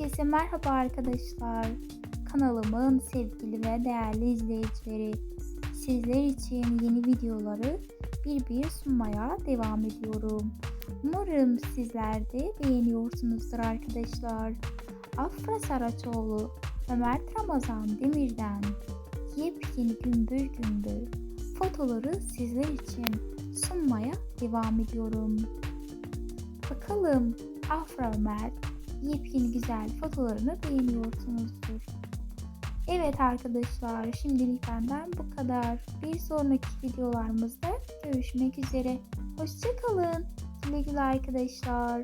Herkese merhaba arkadaşlar. Kanalımın sevgili ve değerli izleyicileri. Sizler için yeni videoları bir bir sunmaya devam ediyorum. Umarım sizler de beğeniyorsunuzdur arkadaşlar. Afra Saraçoğlu ve Mert Ramazan Demir'den yepyeni gümbür gümbür fotoları sizler için sunmaya devam ediyorum. Bakalım Afra ve Mert yepyeni güzel fotolarını beğeniyorsunuzdur. Evet arkadaşlar şimdilik benden bu kadar. Bir sonraki videolarımızda görüşmek üzere. Hoşçakalın. Güle güle arkadaşlar.